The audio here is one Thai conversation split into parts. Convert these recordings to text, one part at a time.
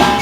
จ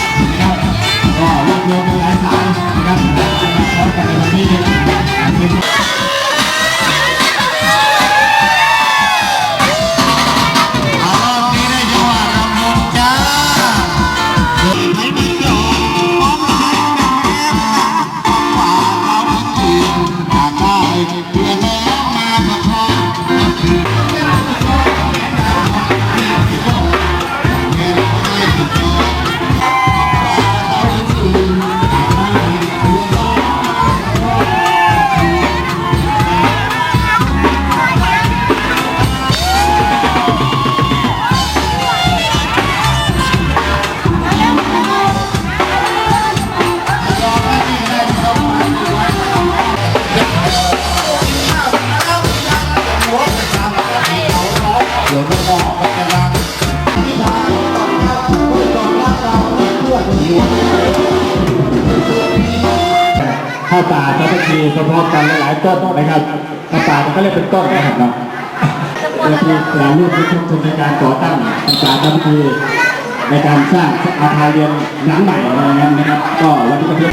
ข้าวปลาจะต้องมีพร้อมๆกันหลายๆต้นนะครับข้าวปลามันก็เรียกเป็นต้นนะครับเนาะและที่แต่รูปที่ทุกทุนในการก่อตั้งภาวป่าทำพิธีในการสร้างอาคารเรียนหลังใหม่อะไรอย่างนั้นนะครับก็วันนี้ก็เพื่อ